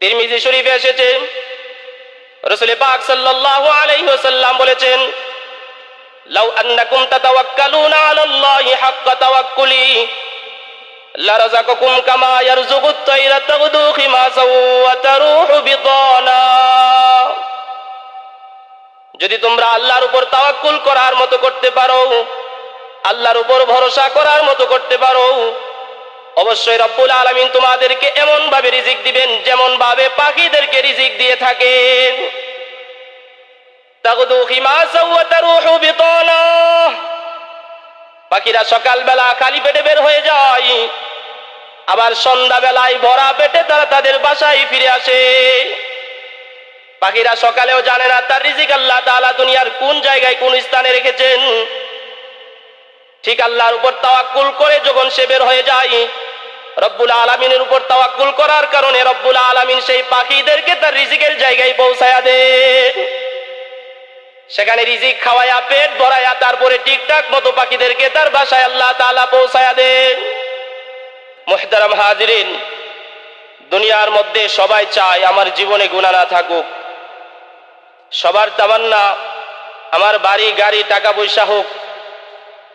তিরমিজি শরীফে এসেছে রসুল পাক সাল্লাল্লাহু আলাইহি ওয়াসাল্লাম বলেছেন, লাউ আন্নাকুম তাতাওয়াক্কালুনা আলাল্লাহি হাক্কা তাওয়াক্কুলি, লারাযাকাকুম কামা ইয়ারযুকু আত-তায়রা তাগদু খিমাসাও ওয়া তারুহু বিতানা যদি তোমরা আল্লাহর উপর তাওয়াক্কুল করার মতো করতে পারো, আল্লাহর উপর ভরসা করার মতো করতে পারো অবশ্যই রব্বুল আলামিন তোমাদেরকে এমন ভাবে রিজিক দিবেন যেমন ভাবে পাখিদেরকে রিজিক দিয়ে থাকেন। পাখিরা সকালবেলা খালি পেটে বের হয়ে যায়। আবার সন্ধ্যাবেলায় ভরা পেটে তারা তাদের বাসায় ফিরে আসে। পাখিরা সকালেও জানে না তার রিজিক আল্লাহ তাআলা দুনিয়ার কোন জায়গায় কোন স্থানে রেখেছেন। ঠিক আল্লাহর উপর তাওয়াক্কুল করে যখন সে বের হয়ে যায় রব্বুল আলামিনের উপর তাওয়াক্কুল করার কারণে রব্বুল আলামিন সেই পাখিদেরকে তার রিজিকের জায়গায় পৌঁছায়া দে। সেখানে রিজিক খাওয়ায়া, পেট ভরায়া, তারপরে ঠিকঠাক মতো পাখিদেরকে তার বাসায় আল্লাহ তালা পৌঁছায়া দে। মুহতারাম হাজিরিন, দুনিয়ার মধ্যে সবাই চায় আমার জীবনে গুণা না থাকুক। সবার তামান্না, আমার বাড়ি, গাড়ি, টাকা পয়সা হোক,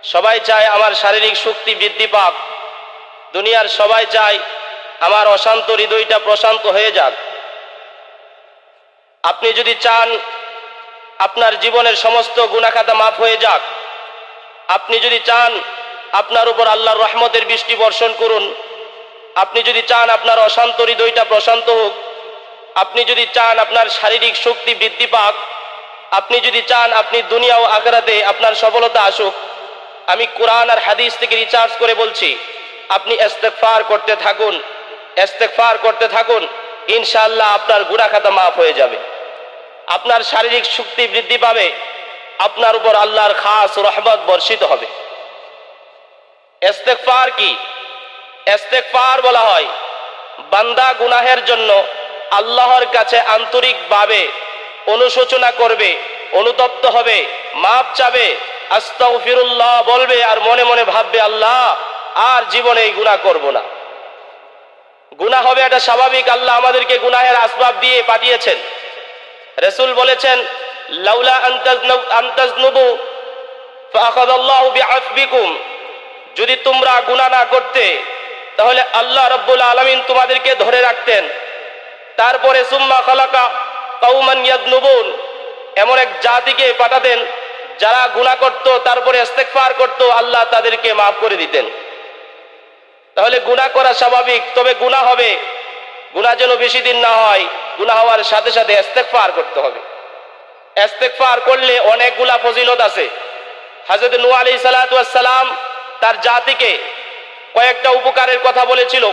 সবাই চায় আমার শারীরিক শক্তি বৃদ্ধি পাক। দুনিয়ার সবাই চায় আমার অশান্ত হৃদয়টা প্রশান্ত হয়ে যাক। আপনি যদি চান আপনার জীবনের সমস্ত গুণাখাতা মাফ হয়ে যাক, আপনি যদি চান আপনার উপর আল্লাহর রহমতের বৃষ্টি বর্ষণ করুন, আপনি যদি চান আপনার অশান্ত হৃদয়টা প্রশান্ত হোক, আপনি যদি চান আপনার শারীরিক শক্তি বৃদ্ধি পাক, আপনি যদি চান আপনি দুনিয়া ও আখরাতে আপনার সফলতা আসুক, আমি কোরআন আর হাদিস থেকে রিচার্জ করে বলছি আপনি ইস্তেগফার করতে থাকুন, ইস্তেগফার করতে থাকুন, ইনশাআল্লাহ আপনার গুনাহ খাতা মাফ হয়ে যাবে। আপনার শারীরিক শক্তি বৃদ্ধি পাবে, আপনার উপর আল্লাহর খাস রহমত বর্ষিত হবে। ইস্তেগফার কি? ইস্তেগফার বলা হয়, বান্দা গুনাহের জন্য আল্লাহর কাছে আন্তরিকভাবে অনুশোচনা করবে, অনুতপ্ত হবে, মাপ চাবে, আস্তাগফিরুল্লাহ বলবে আর মনে মনে ভাববে, আল্লাহ আর জীবনে এই গুনাহ করব না। গুনাহ হবে এটা স্বাভাবিক, আল্লাহ আমাদেরকে গুনাহের আসবাব দিয়ে পাঠিয়েছেন। রসুল বলেছেন, লাউলা আন্তাজনুবু যদি তোমরা গুনাহ না করতে, তাহলে আল্লাহ রব্বুল আলামিন তোমাদেরকে ধরে রাখতেন। তারপরে, সুম্মা খালাকা ইয়াদনুবুন এমন এক জাতিকে পাঠাতেন, যারা গুনাহ করত, তারপরে ইস্তেগফার করত, আল্লাহ তাদেরকে মাফ করে দিতেন। তাহলে গুণা করা স্বাভাবিক, তবে গুণা হবে। গুণা যেন বেশি দিন না হয় গুণা হওয়ার সাথে সাথে এস্তেকফার করতে হবে। এস্তেক এস্তেকফার করলে অনেকগুলা ফজিলত আছে। হাজরত নু আলি সালাতাম তার জাতিকে কয়েকটা উপকারের কথা বলেছিল।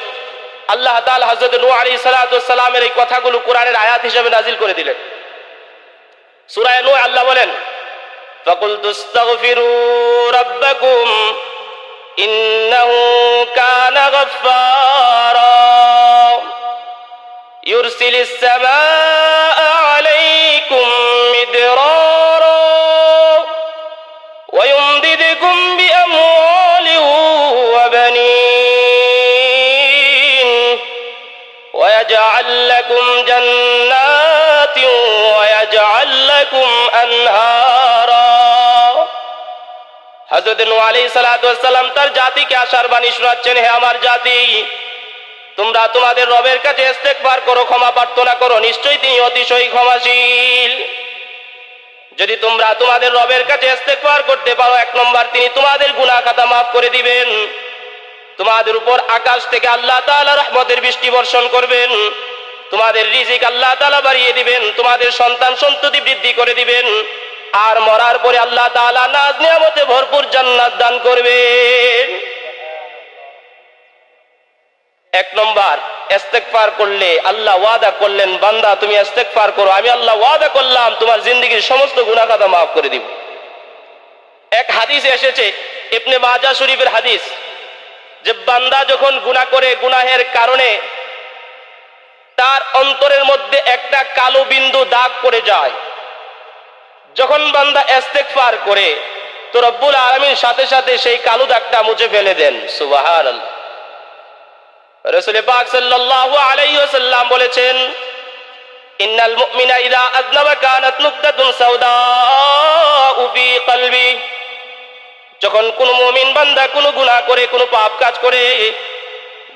আল্লাহ তাল হাজরত নু আলি সালাতামের এই কথাগুলো কোরআনের আয়াত হিসেবে নাজিল করে দিলেন। সুরায় নু আল্লাহ বলেন ফকুল তুস্তাগফিরু রাব্বাকুম إنه كان غفارا. يرسل السماء হজরত সালাতু ওয়াস সালাম তার জাতিকে আশার বাণী শোনাচ্ছেন, হে আমার জাতি, তোমরা তোমাদের রবের কাছে করো, ক্ষমা প্রার্থনা করো, নিশ্চয়ই তিনি অতিশয় ক্ষমাশীল। যদি তোমরা তোমাদের রবের কাছে করতে পারো, এক নম্বর তিনি তোমাদের গুনাহ খাতা মাফ করে দিবেন। তোমাদের উপর আকাশ থেকে আল্লাহ রহমতের বৃষ্টি বর্ষণ করবেন। তোমাদের রিজিক আল্লাহ বাড়িয়ে দিবেন। তোমাদের সন্তান সন্ততি বৃদ্ধি করে দিবেন। আর মরার পরে আল্লাহ তাআলা নাজ নিয়ামতে ভরপুর জান্নাত দান করবেন এক নম্বর, ইস্তেগফার করলে আল্লাহ ওয়াদা করলেন, বান্দা তুমি ইস্তেগফার করো, আমি আল্লাহ ওয়াদা করলাম, তোমার জিন্দগির সমস্ত গুনাহ খাতা মাফ করে দিব। এক হাদিসে এসেছে, ইবনে মাজাহ শরীফের হাদিস, যে বান্দা যখন গুনাহ করে গুনাহের কারণে তার অন্তরের মধ্যে একটা কালো বিন্দু দাগ পড়ে যায় যখন বান্দা ইস্তেগফার করে, তো রব্বুল আলামিন সাথে সাথে সেই কালো দাগটা মুছে ফেলে দেন। আলাইহি বলেছেন, ইন্নাল কলবি। যখন বান্দা গুনাহ করে, কোনো পাপ কাজ করে,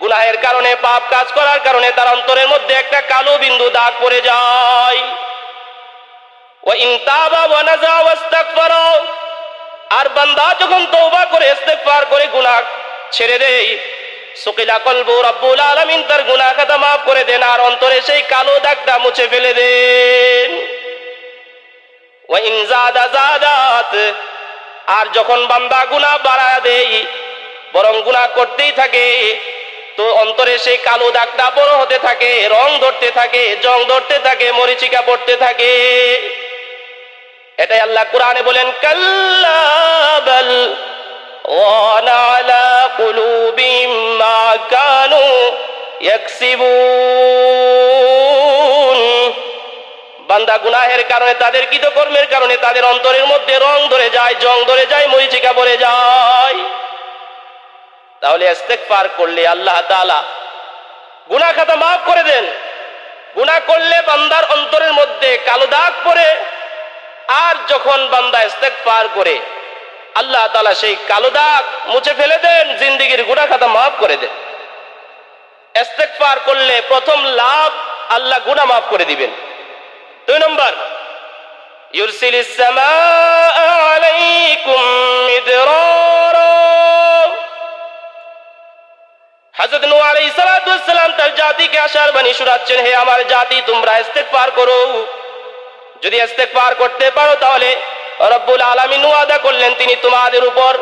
গুনাহের কারণে, পাপ কাজ করার কারণে তার অন্তরের মধ্যে একটা কালো বিন্দু দাগ পড়ে যায় ওয়া ইন তাবা ওয়া নাজা ওয়াস্তাগফারা আর বান্দা যখন তওবা করে, ইস্তেগফার করে, গুনাহ ছেড়ে দেয়, সুকিলা কলবু রব্বুল আলামিন তার গুনাহ খাতা মাফ করে দেন, আর অন্তরে সেই কালো দাগটা মুছে ফেলে দেন। ওয়া ইন জাদা জাদাত আর যখন বান্দা গুনাহ বাড়ায় দেয়, বরং গুনাহ করতেই থাকে, তো অন্তরে সেই কালো দাগটা বড় হতে থাকে, রং ধরতে থাকে, জং ধরতে থাকে, মরিচিকা পড়তে থাকে। এটাই আল্লাহ কোরআনে বলেন কাল্লাবাল ওয়ানা আলা কুলুবিহিম মা কানু ইয়াকসিবুন। বান্দা গুনাহের কারণে, তাদের কৃতকর্মের কারণে, তাদের অন্তরের মধ্যে রং ধরে যায়, জং ধরে যায়, মরিচিকা পড়ে যায়। তাহলে ইস্তেগফার করলে আল্লাহ তাআলা গুনাহ খাতা মাফ করে দেন। গুনাহ করলে বান্দার অন্তরের মধ্যে কালো দাগ পড়ে। আর যখন বান্দা পার করে, আল্লাহ তাআলা সেই কালো দাগ মুছে ফেলে দেন, জিন্দিগির গুনাহ খাতা মাফ করে দেন। ইস্তেগফার করলে প্রথম লাভ আল্লাহ গুনাহ মাফ করে দিবেন। দুই নম্বর তার জাতিকে আশার বাণী হে আমার জাতি, তোমরা ইস্তেগফার করো। যদি ইস্তেগফার করতে পারো তাহলে রব্বুল আলামিন ওয়াদা করলেন তিনি তোমাদের উপর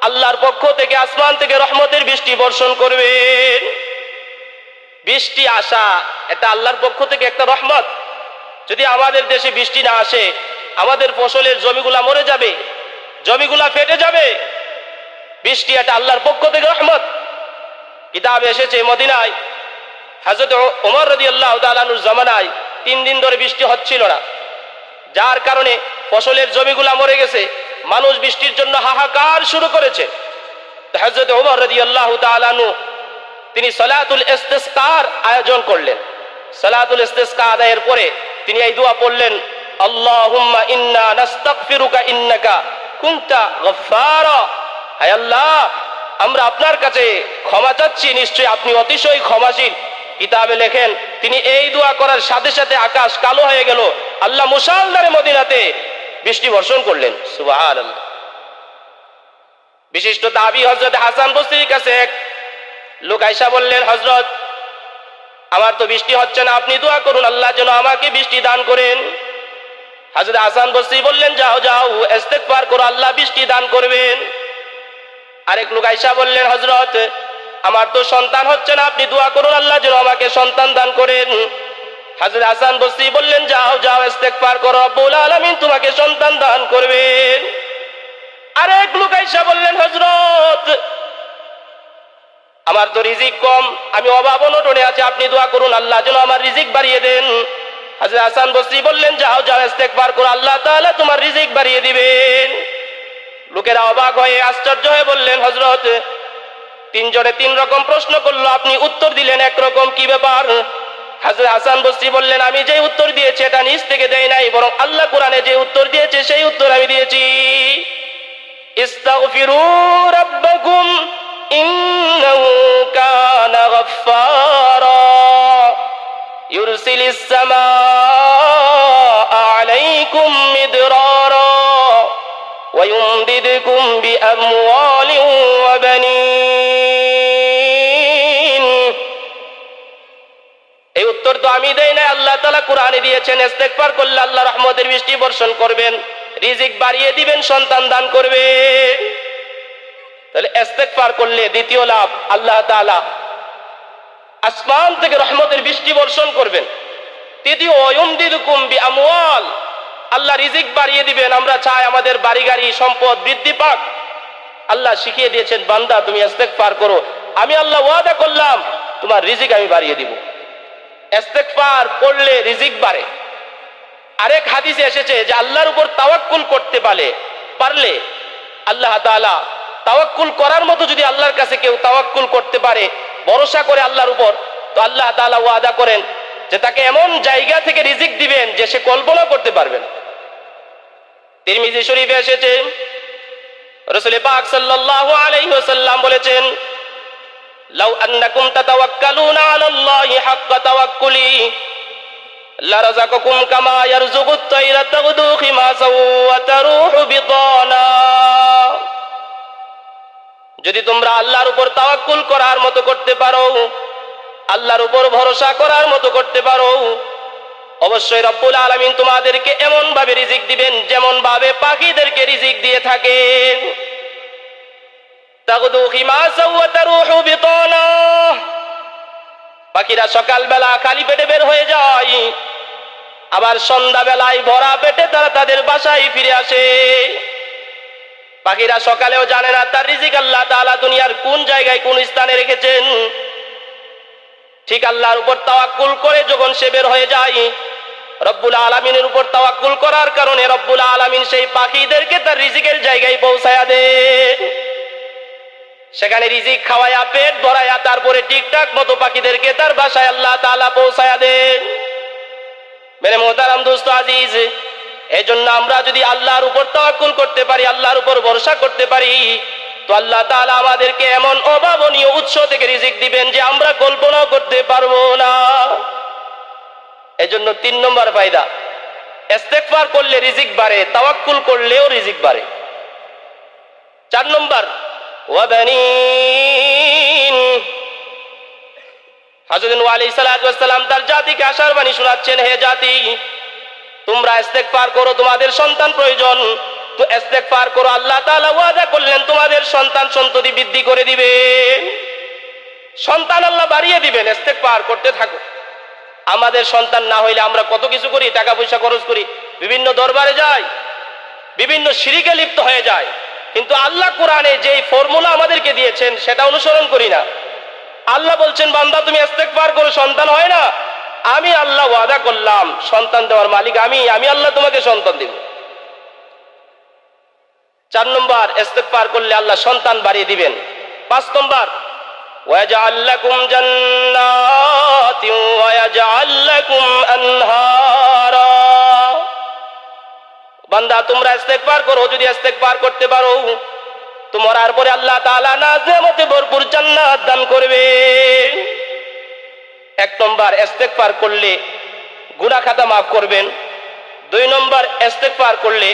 আল্লাহর পক্ষ থেকে, আসমান থেকে রহমতের বৃষ্টি বর্ষণ করবেন। বৃষ্টি আসা, এটা আল্লাহর পক্ষ থেকে একটা রহমত। যদি আমাদের দেশে বৃষ্টি না আসে, আমাদের ফসলের জমিগুলা মরে যাবে, জমিগুলা ফেটে যাবে। বৃষ্টি এটা আল্লাহর পক্ষ থেকে রহমত। কিতাব এসেছে মদিনায়। হাজরত ওমর রদি আল্লাহ তালানুর জমানায় তিন দিন ধরে বৃষ্টি হচ্ছিল না। যার কারণে ফসলের জমিগুলা মরে গেছে। মানুষ বৃষ্টির জন্য হাহাকার শুরু করেছে। হজরত ওমর রদি আল্লাহ তিনি সলাতুল ইস্তেস্কার আয়োজন করলেন। সলাতুল ইস্তেস্কা আদায়ের পরে তিনি এই দোয়া পড়লেন, আল্লাহুম্মা ইন্না নাস্তাগফিরুকা ইন্নাকা কুনতা গফফারা। হায় আল্লাহ, আমরা আপনার কাছে ক্ষমা চাচ্ছি। নিশ্চয়ই আপনি অতিশয় ক্ষমাশীল। কিতাবে লেখেন তিনি এই দোয়া করার সাথে সাথে আকাশ কালো হয়ে গেল। আল্লাহ মুসালদারে মদিনাতে বৃষ্টি বর্ষণ করলেন। বিশিষ্ট দাবি হজরত হাসান বস্তির কাছে এক লোক আইসা বললেন হজরত আমার তো বৃষ্টি হচ্ছে না, আপনি দোয়া করুন, আল্লাহ যেন আমাকে বৃষ্টি দান করেন। হাজরত হাসান বস্তি বললেন, যাও যাও এস্তেক পার করো, আল্লাহ বৃষ্টি দান করবেন। আরেক লোক আইসা বললেন হজরত আমার তো সন্তান হচ্ছে না, আপনি দোয়া করুন আল্লাহ যেন আমাকে সন্তান দান করেন। হাজর হাসান বস্তি বললেন, যাও যাও, ইস্তেগফার করো, রব্বুল আলামিন তোমাকে সন্তান দান করবেন। আরেক লোক আইসা বললেন হজরত আমার তো রিজিক কম, আমি অভাব অনটনে আছি, আপনি দোয়া করুন আল্লাহ যেন আমার রিজিক বাড়িয়ে দেন। হাজরত হাসান বস্তি বললেন, যাও যাও, ইস্তেগফার করো, আল্লাহ তাআলা তোমার রিজিক বাড়িয়ে দিবেন। লোকেরা অবাক হয়ে, আশ্চর্য হয়ে বললেন হজরত তিনজনে তিন রকম প্রশ্ন করল, আপনি উত্তর দিলেন একরকম কি ব্যাপার? হাজরত হাসান বস্তি বললেন, আমি যে উত্তর দিয়েছি, এটা নিজ থেকে দেয় নাই, বরং আল্লাহ কোরআনে যে উত্তর দিয়েছে, সেই উত্তর আমি দিয়েছি। ইস্তাগফিরু রাব্বাকুম, ইন্নাহু কানা গাফফারা, ইউরসিলিস আলাইকুম মিদরারা, ওয়া ইউমদিদকুম বিআমওয়ালিন ওয়া উত্তর তো আমি দেই না আল্লাহ তালা কোরআনে দিয়েছেন, ইস্তেগফার করলে আল্লাহ রহমতের বৃষ্টি বর্ষণ করবেন, রিজিক বাড়িয়ে দিবেন, সন্তান দান করবে। তাহলে ইস্তেগফার করলে দ্বিতীয় লাভ, আল্লাহ তাআলা আসমান থেকে রহমতের বৃষ্টি বর্ষণ করবেন। বিআমওয়াল, আল্লাহ রিজিক বাড়িয়ে দিবেন, আমরা চাই আমাদের বাড়ি গাড়ি সম্পদ বৃদ্ধি পাক। আল্লাহ শিখিয়ে দিয়েছেন, বান্দা তুমি ইস্তেগফার করো। আমি আল্লাহ ওয়াদা করলাম, তোমার রিজিক আমি বাড়িয়ে দিব। ইস্তেগফার পড়লে রিজিক বাড়ে। আরেক হাদিসে এসেছে যে আল্লাহর উপর তাওয়াক্কুল করতে পারলে পারলে আল্লাহ তাআলা তাওয়াক্কুল করার মতো যদি আল্লাহর কাছে কেউ তাওয়াক্কুল করতে পারে, ভরসা করে আল্লাহর উপর, তো আল্লাহ তাআলা ওয়াদা করেন যে তাকে এমন জায়গা থেকে রিজিক দিবেন যে সে কল্পনা করতে পারবে না। তিরমিজি শরীফে এসেছে, রসুল পাক সাল্লাল্লাহু আলাইহি ওয়াসাল্লাম বলেছেন লাউ আন্নাকুম তাতাওয়াক্কালুনা আলাল্লাহি হাক্কা তাওয়াক্কুলি, লারাযাকাকুম কামা ইয়ারযুকুত তায়রা তাগদু খিমাসাও ওয়া তারুহু বিতানা। যদি তোমরা আল্লাহর উপর তাওয়াক্কুল করার মতো করতে পারো, আল্লাহর উপর ভরসা করার মতো করতে পারো, অবশ্যই রব্বুল আলামিন তোমাদেরকে এমন ভাবে রিজিক দিবেন যেমন ভাবে পাখিদেরকে রিজিক দিয়ে থাকেন। তাগদু খিমাসাও ওয়া তারুহু পাখিরা সকালবেলা খালি পেটে বের হয়ে যায়। আবার সন্ধ্যাবেলায় ভরা পেটে তারা তাদের বাসায় ফিরে আসে। পাখিরা সকালেও জানে না তার রিজিক আল্লাহ তাআলা দুনিয়ার কোন জায়গায় কোন স্থানে রেখেছেন। ঠিক আল্লাহর উপর তাওয়াক্কুল করে যখন সে বের হয়ে যায়, রব্বুল আলামিনের উপর তাওয়াক্কুল করার কারণে রব্বুল আলামিন সেই পাখিদেরকে তার রিজিকের জায়গায় পৌঁছায়া দেন। সেখানে রিজিক খাওয়ায়া, পেট ভরায়া, তারপরে ঠিকঠাক মতো পাখিদেরকে তার বাসায় আল্লাহ তাআলা পৌঁছায়া দেন। মেরে মোহতারাম দোস্ত আজিজ এই জন্য আমরা যদি আল্লাহর উপর তাওয়াক্কুল করতে পারি, আল্লাহর উপর ভরসা করতে পারি, তো আল্লাহ তাআলা আমাদেরকে এমন অভাবনীয় উৎস থেকে রিজিক দিবেন যে আমরা কল্পনাও করতে পারব না। এই জন্য তিন নম্বর ফায়দা, ইস্তেগফার করলে রিজিক বাড়ে, তাওয়াক্কুল করলেও রিজিক বাড়ে। চার নম্বর ওয়াবানিন। হযরত নূহ আলাইহিস সালাম তার জাতিকে আশার বাণী শোনাচ্ছেন, হে জাতি, তোমরা ইস্তেগফার করো, তোমাদের সন্তান প্রয়োজন। তো ইস্তেগফার করো, আল্লাহ তাআলা ওয়াদা করলেন, তোমাদের সন্তান সন্ততি বৃদ্ধি করে দিবেন সন্তান আল্লাহ বাড়িয়ে দিবেন, ইস্তেগফার করতে থাকো। আমাদের সন্তান না হইলে আমরা কত কিছু করি, টাকা পয়সা খরচ করি, বিভিন্ন দরবারে যাই, বিভিন্ন শিরিকে লিপ্ত হয়ে যায় কিন্তু আল্লাহ কোরআনে যে ফর্মুলা আমাদেরকে দিয়েছেন, সেটা অনুসরণ করি না। আল্লাহ বলছেন, বান্দা, তুমি ইস্তেকবার করো, সন্তান হয় না। আমি আল্লাহ ওয়াদা করলাম, সন্তান দেওয়ার মালিক আমি আমি আল্লাহ তোমাকে সন্তান দিব। চার নম্বর এস্তেক পার করলে আল্লাহ সন্তান বাড়িয়ে দিবেন। পাঁচ নম্বর আল্লাহ জান্নাতিন বান্দা, তোমরা ইস্তেগফার করো, যদি ইস্তেগফার করতে পারো তোমার আর পরে আল্লাহ তাআলা নাজেমতে ভরপুর জান্নাত দান করবে। এক নম্বর, ইস্তেগফার করলে গুনাহ খাতা মাফ করবেন। দুই নম্বর, ইস্তেগফার করলে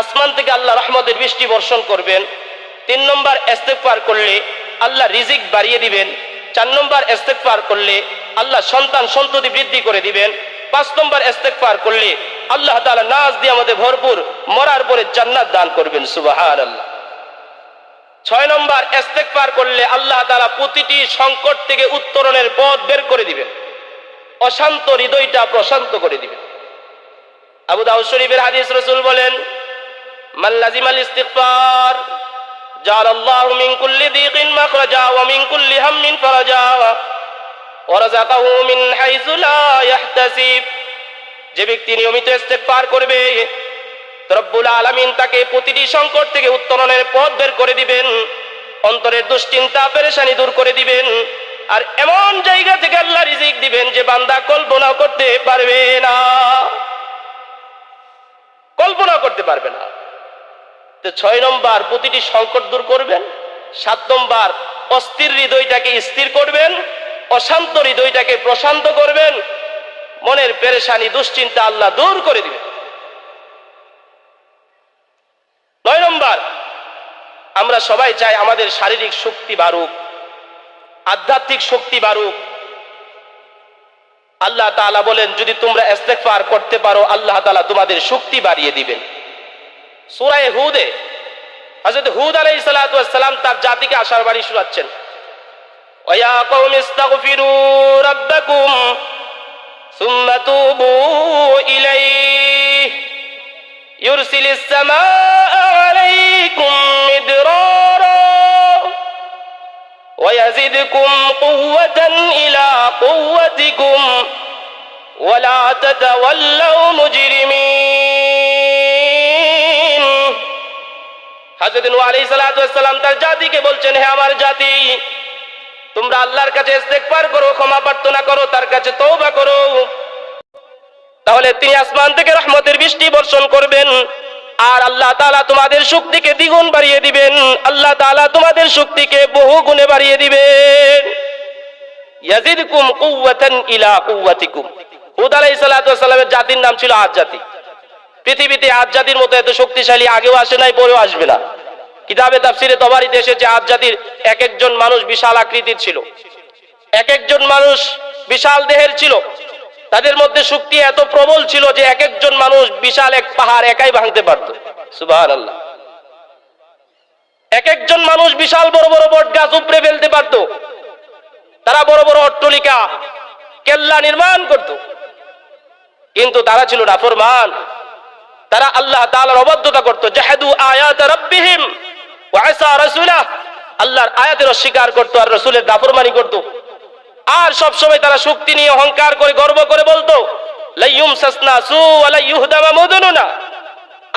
আসমান থেকে আল্লাহ রহমতের বৃষ্টি বর্ষণ করবেন। তিন নম্বর, ইস্তেগফার করলে আল্লাহ রিজিক বাড়িয়ে দিবেন। চার নম্বর, ইস্তেগফার করলে আল্লাহ সন্তান সন্ততি বৃদ্ধি করে দিবেন। পাঁচ নম্বর, ইস্তেগফার করলে আল্লাহ তাআলা নাজ দিয়ে আমাদের ভরপুর মরার পরে জান্নাত দান করবেন সুবহানাল্লাহ ছয় নম্বর ইস্তেগফার করলে আল্লাহ তাআলা প্রতিটি সংকট থেকে উত্তরণের পথ বের করে দিবেন অশান্ত হৃদয়টা প্রশান্ত করে দিবেন আবু দাউদ শরীফের হাদিস রাসূল বলেন মান লাজিমাল ইস্তিগফার جعل الله من كل ضيق مخرجا ومن كل هم فرجا ورزقه من حيث لا يحتسب যে ব্যক্তি নিয়মিত ইস্তেগফার করবে, রব্বুল আলামিন তাকে প্রতিটি সংকট থেকে উত্তরণের পথ বের করে দিবেন, অন্তরের দুশ্চিন্তা, পেরেশানি দূর করে দিবেন, আর এমন জায়গা থেকে আল্লাহ রিজিক দিবেন যে বান্দা কল্পনা করতে পারবে না। কল্পনা করতে পারবে না। তো ছয় নম্বর, প্রতিটি সংকট দূর করবেন, সাত নম্বর, অস্থির হৃদয়টাকে স্থির করবেন, অশান্ত হৃদয়টাকে প্রশান্ত করবেন মনের পেরেশানি, দুশ্চিন্তা আল্লাহ দূর করে দিবেন নয় নম্বর, আমরা সবাই চাই আমাদের শারীরিক শক্তি বাড়ুক, আধ্যাত্মিক শক্তি বাড়ুক। আল্লাহ তাআলা বলেন, যদি তোমরা ইস্তেগফার করতে পারো, আল্লাহ তাআলা তোমাদের শক্তি বাড়িয়ে দিবেন। সূরায়ে হুদে, হযরত হুদ ওয়াস সালাম তার জাতিকে আশার বাড়ি শোনাচ্ছেন। ওয়া কওমি ইস্তাগফিরু রাব্বাকুম। সুম্মা তুবু ইলাইহি ইউরসিলিস সামাআ আলাইকুম মিদরারা ويزدكم قوة إلى قوتكم ولا تتولوا مجرمين হযরত নূহ আলাইহিস সালাতু ওয়াস সালাম তার জাতিকে বলছেন হে আমার জাতি তোমরা আল্লাহর কাছে ইস্তেগফার করো, ক্ষমা প্রার্থনা করো, তার কাছে তওবা করো। তাহলে তিনি আসমান থেকে রহমতের বৃষ্টি বর্ষণ করবেন আর আল্লাহ তাআলা তোমাদের শক্তিকে দ্বিগুণ বাড়িয়ে দিবেন। আল্লাহ তাআলা তোমাদের শক্তিকে বহু গুণে বাড়িয়ে দিবেন। ইয়াজিদকুম কুওয়াতান ইলা কুওয়াতিকুম। হুদ আলাইহিস সালাতু সালামের জাতির নাম ছিল আজ জাতি। পৃথিবীতে আজ জাতির মতো এত শক্তিশালী আগেও আসে নাই, পরেও আসবে না। কিতাবে তাফসিরে তবারিতে এসেছে, আদ জাতির এক একজন মানুষ বিশাল আকৃতির ছিল। এক একজন মানুষ বিশাল দেহের ছিল। তাদের মধ্যে শক্তি এত প্রবল ছিল যে এক একজন মানুষ বিশাল এক পাহাড় একাই ভাঙতে পারত। সুবাহ আল্লাহ এক একজন মানুষ বিশাল বড় বড় বট গাছ উপড়ে ফেলতে পারত। তারা বড় বড় অট্টলিকা, কেল্লা নির্মাণ করত। কিন্তু তারা ছিল নাফরমান। তারা আল্লাহ তাআলার অবাধ্যতা করত। জাহাদু আয়াত রাব্বিহিম। আল্লাহর আয়াতের অস্বীকার করত আর রসুলের নাফরমানি করত। আর সব সময় তারা শক্তি নিয়ে অহংকার করে, গর্ব করে বলতো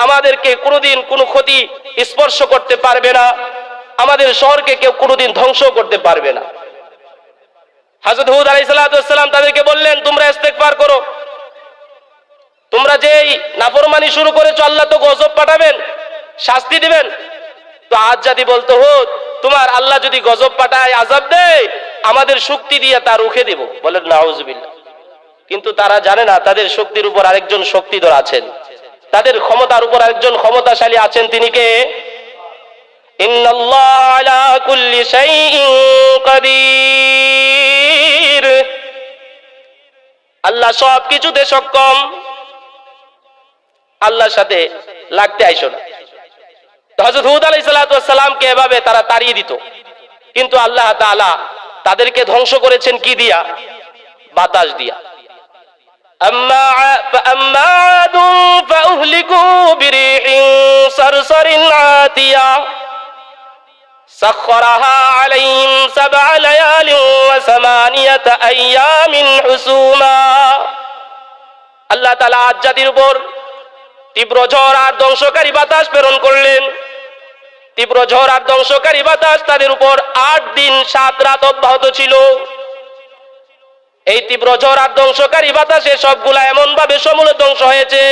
আমাদেরকে কোনোদিন কোনো ক্ষতি স্পর্শ করতে পারবে না। আমাদের শহরকে কেউ কোনোদিন ধ্বংস করতে পারবে না। হাজরত হুদ আলাইহিস সালাম তাদেরকে বললেন, তোমরা ইস্তেগফার করো। তোমরা যেই নাফরমানি শুরু করেছ, আল্লাহ তো গজব পাঠাবেন, শাস্তি দিবেন। তো আজ যদি বলতো, হোত, তোমার আল্লাহ যদি গজব পাঠায় আজাব দেয়, আমাদের শক্তি দিয়ে তা রুখে দেব। বলেন, নাউজুবিল্লাহ। কিন্তু তারা জানে না, তাদের শক্তির উপর আরেকজন শক্তিধর আছেন। তাদের ক্ষমতার উপর আরেকজন ক্ষমতাশালী আছেন তিনি কে? আল্লাহ সব কিছুতে সক্ষম। আল্লাহর সাথে লাগতে আইসো না। হজরত হুদ আলাই সালাতামকে এভাবে তারা তাড়িয়ে দিত কিন্তু আল্লাহ তাআলা তাদেরকে ধ্বংস করেছেন কি দিয়া বাতাস দিয়া أما ع- فأما عاد فأهلكوا بريح صرصر عاتية سخرها عليهم سبع ليال وثمانية أيام حسوما আল্লাহ তালা আজ জাতির উপর তীব্র ঝড় আর ধ্বংসকারী বাতাস প্রেরণ করলেন তীব্র ঝড় আর ধ্বংসকারী বাতাস তাদের উপর আট দিন সাত রাত অব্যাহত ছিল। এই তীব্র ঝড় আর ধ্বংসকারী বাতাসে সবগুলা এমন ভাবে সমূলে ধ্বংস হয়েছে।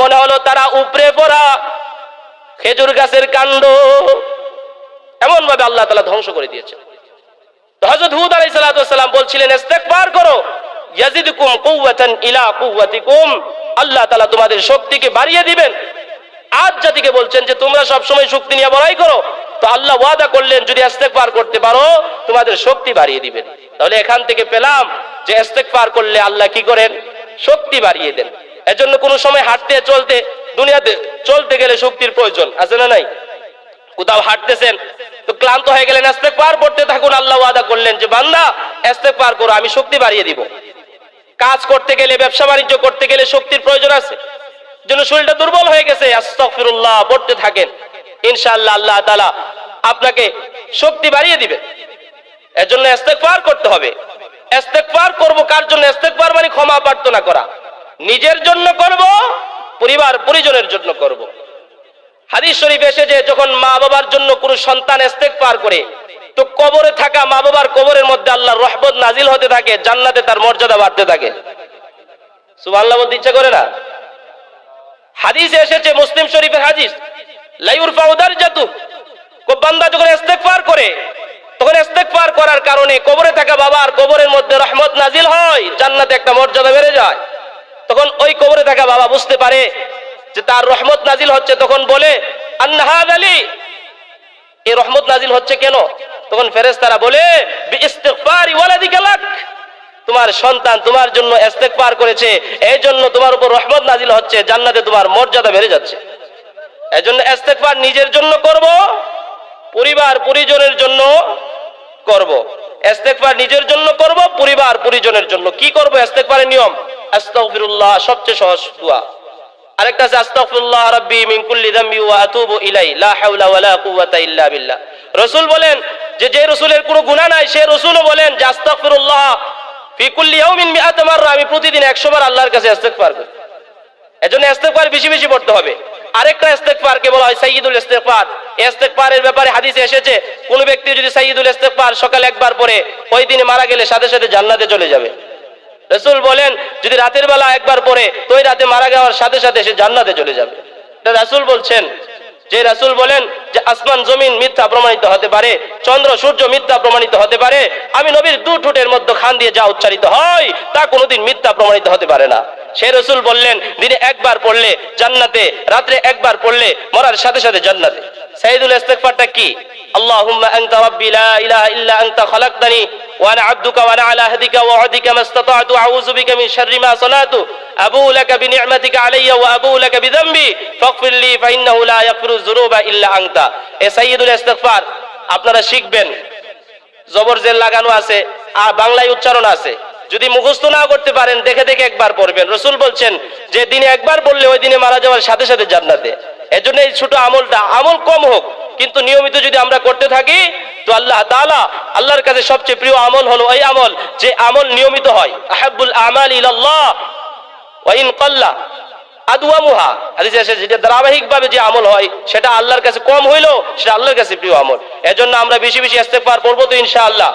মনে হলো তারা উপরে পড়া খেজুর গাছের কাণ্ড। এমন ভাবে আল্লাহ তালা ধ্বংস করে দিয়েছে তো হযরত হুদ আলাইহিস সালাম বলছিলেন, ইস্তেগফার করো। আল্লাহ তাআলা তোমাদের শক্তিকে বাড়িয়ে দিবেন। আজ জাতিকে বলছেন যে তোমরা সব শক্তি নিয়ে বড়াই করো, তো আল্লাহ ওয়াদা করলেন, যদি ইস্তেগফার করতে পারো, তোমাদের শক্তি বাড়িয়ে দিবেন। তাহলে এখান থেকে পেলাম যে ইস্তেগফার করলে আল্লাহ কি করেন? শক্তি বাড়িয়ে দেন। এজন্য কোনো সময় হাঁটতে চলতে, দুনিয়াতে চলতে গেলে শক্তির প্রয়োজন, আছে না নাই? কোথাও হাঁটতেছেন, তো ক্লান্ত হয়ে গেলেন পার পড়তে থাকুন, আল্লাহ ওয়াদা করলেন যে, বান্দা পার করো, আমি শক্তি বাড়িয়ে দিব। কাজ করতে গেলে, ব্যবসা বাণিজ্য করতে গেলে শক্তির প্রয়োজন আছে। জন্য শরীরটা দুর্বল হয়ে গেছে, আস্তাগফিরুল্লাহ, পড়তে থাকেন। ইনশাআল্লাহ, আল্লাহ তাআলা আপনাকে শক্তি বাড়িয়ে দিবে। এর জন্য ইস্তেগফার করতে হবে। ইস্তেগফার করব কার জন্য? ইস্তেগফার মানে ক্ষমা প্রার্থনা করা। নিজের জন্য করব, পরিবার, পরিজনের জন্য করব। হাদিস শরীফ এসে যে যখন মা বাবার জন্য কোনো সন্তান ইস্তেগফার করে তো কবরে থাকা মা বাবার কবরের মধ্যে আল্লাহর রহমত নাজিল হতে থাকে, জান্নাতে তার মর্যাদা বাড়তে থাকে। সুবহানাল্লাহ বলতে ইচ্ছা করে না? হাদিসে এসেছে, মুসলিম শরীফের হাদিস করার কারণে কবরে থাকা বাবার কবরের মধ্যে রহমত নাজিল হয়, জান্নাতে একটা মর্যাদা বেড়ে যায়। তখন ওই কবরে থাকা বাবা বুঝতে পারে যে তার রহমত নাজিল হচ্ছে, তখন বলে রহমত নাজিল হচ্ছে কেন? তখন বলে, বিইস্তিগফারি ওয়ালাদিকা লাক। তোমার সন্তান তোমার জন্য ইস্তেগফার করেছে এই জন্য তোমার উপর রহমত নাজিল হচ্ছে, জান্নাতে তোমার মর্যাদা বেড়ে যাচ্ছে। এজন্য ইস্তেগফার নিজের জন্য করব, পরিবার পরিজনের জন্য করব। ইস্তেগফার নিজের জন্য করব, পরিবার পরিজনের জন্য। কি করব ইস্তেগফারের নিয়ম? আস্তাগফিরুল্লাহ সবচেয়ে সহজ দোয়া। আরেকটা আছে, আস্তাগফিরুল্লাহ রাব্বি মিন কুল্লি যামবি ওয়া আতুবু ইলাই লা হাওলা ওয়ালা কুওয়াতা ইল্লা বিল্লাহ। রাসূল বলেন যে যে রসুলের কোনো গুণা নাই, সে রাসূলও বলেন যে মাররা আমি প্রতিদিন 100 বার আল্লাহর কাছে ইস্তেগফার করি। এজন্য ইস্তেগফার বেশি বেশি পড়তে হবে। আরেকটা ইস্তেগফারকে বলা হয় সাইয়্যিদুল ইস্তেগফার। এই ইস্তেগফারের ব্যাপারে হাদিসে এসেছে, কোন ব্যক্তি যদি সাইয়্যিদুল ইস্তেগফার সকালে একবার পড়ে, ওই দিনে মারা গেলে সাথে সাথে জান্নাতে চলে যাবে। রসুল বলেন, যদি রাতের বেলা একবার পরে তো ওই রাতে মারা যাওয়ার সাথে সাথে সে জান্নাতে চলে যাবে। রাসূল বলছেন যে রাসুল বলেন যে আসমান জমিন মিথ্যা প্রমাণিত হতে পারে, চন্দ্র, সূর্য মিথ্যা প্রমাণিত হতে পারে, আমি নবীর দু ঠোঁটের মধ্যে খান দিয়ে যা উচ্চারিত হয়, তা কোনোদিন মিথ্যা প্রমাণিত হতে পারে না। সে রসুল বললেন, দিনে একবার পড়লে জান্নাতে, রাত্রে একবার পড়লে মরার সাথে সাথে জান্নাতে। সাইদুল ইস্তেগফারটা কি? আল্লাহুম্মা আনতা রাব্বি লা ইলাহা ইল্লা আনতা ওয়া আনা আবদুকা ওয়া আলা ওয়া মাস্তাতা'তু আউযু বিকা মিন শাররি মা আবু বিনি'মাতিকা আলাইয়া ওয়া আবু বিযামবি। ফাগফির লি ফাইন্নাহু লা ইয়াগফিরু যুনুবা ইল্লা আনতা। এ ইস্তেগফার, আপনারা শিখবেন। জবর জেল লাগানো আছে আর বাংলায় উচ্চারণ আছে। যদি মুখস্থ না করতে পারেন, দেখে দেখে একবার পড়বেন। রসুল বলছেন, যে দিনে একবার বললে ওই দিনে মারা যাওয়ার সাথে সাথে জান্নাতে। এজন্য এই ছোট আমলটা আমল কম হোক, কিন্তু নিয়মিত যদি আমরা করতে থাকি, তো আল্লাহ তাআলা আল্লাহর কাছে সবচেয়ে প্রিয় আমল হলো এই আমল, যে আমল নিয়মিত হয়। আহাব্বুল আমাল ইন কাল্লা আল্লাহর কাছে কম হইলেও সেটা আল্লাহর কাছে প্রিয় আমল। এজন্য আমরা বেশি বেশি ইস্তেগফার পড়ব তো ইনশাআল্লাহ।